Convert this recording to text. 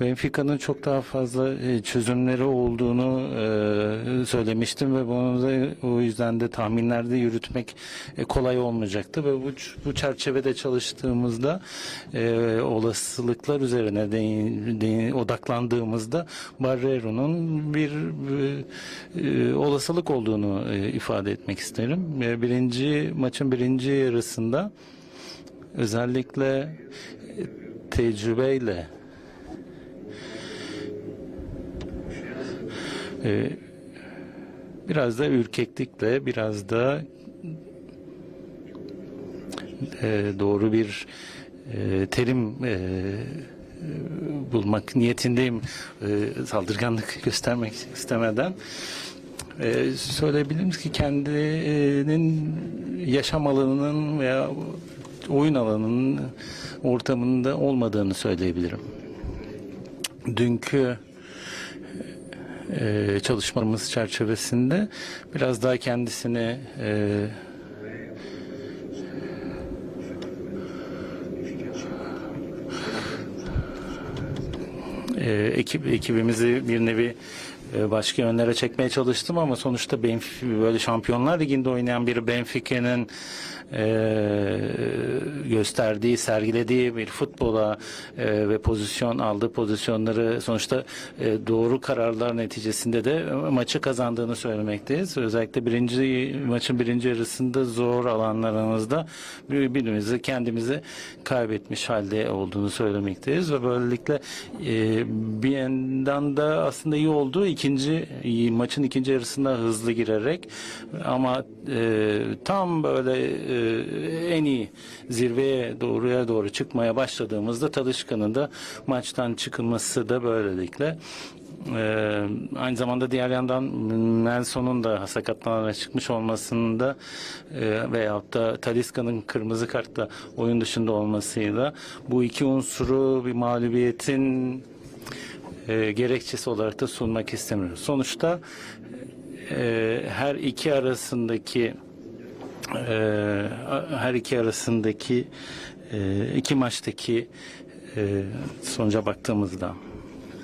Benfica'nın çok daha fazla e, çözümleri olduğunu e, söylemiştim ve bunu da o yüzden de tahminlerde yürütmek e, kolay olmayacaktı ve bu, bu çerçevede çalıştığımızda olasılıklar üzerine değin- değin- odaklandığımızda Barrero'nun bir olasılık olduğunu ifade etmek isterim. Birinci maçın birinci yarısında özellikle tecrübeyle e, biraz da ürkeklikle biraz da e, doğru bir e, terim e, bulmak niyetindeyim e, saldırganlık göstermek istemeden e, söyleyebiliriz ki kendinin yaşam alanının veya oyun alanının ortamında olmadığını söyleyebilirim. Dünkü e, çalışmamız çerçevesinde biraz daha kendisini e, e, ekip ekibimizi bir nevi e, başka yönlere çekmeye çalıştım ama sonuçta Benfica böyle Şampiyonlar Ligi'nde oynayan bir Benfica'nın e, gösterdiği, sergilediği bir futbola e, ve pozisyon aldığı pozisyonları sonuçta e, doğru kararlar neticesinde de maçı kazandığını söylemekteyiz. Özellikle birinci maçın birinci yarısında zor alanlarımızda birbirimizi kendimizi kaybetmiş halde olduğunu söylemekteyiz ve böylelikle e, bir yandan da aslında iyi oldu. ikinci maçın ikinci yarısında hızlı girerek ama e, tam böyle e, en iyi zirveye doğruya doğru çıkmaya başladığımızda Talışkan'ın da maçtan çıkılması da böylelikle ee, aynı zamanda diğer yandan Nelson'un da sakatlanarak çıkmış olmasında e, veyahut da Taliska'nın kırmızı kartla oyun dışında olmasıyla bu iki unsuru bir mağlubiyetin e, gerekçesi olarak da sunmak istemiyoruz. Sonuçta e, her iki arasındaki her iki arasındaki e, iki maçtaki e, sonuca baktığımızda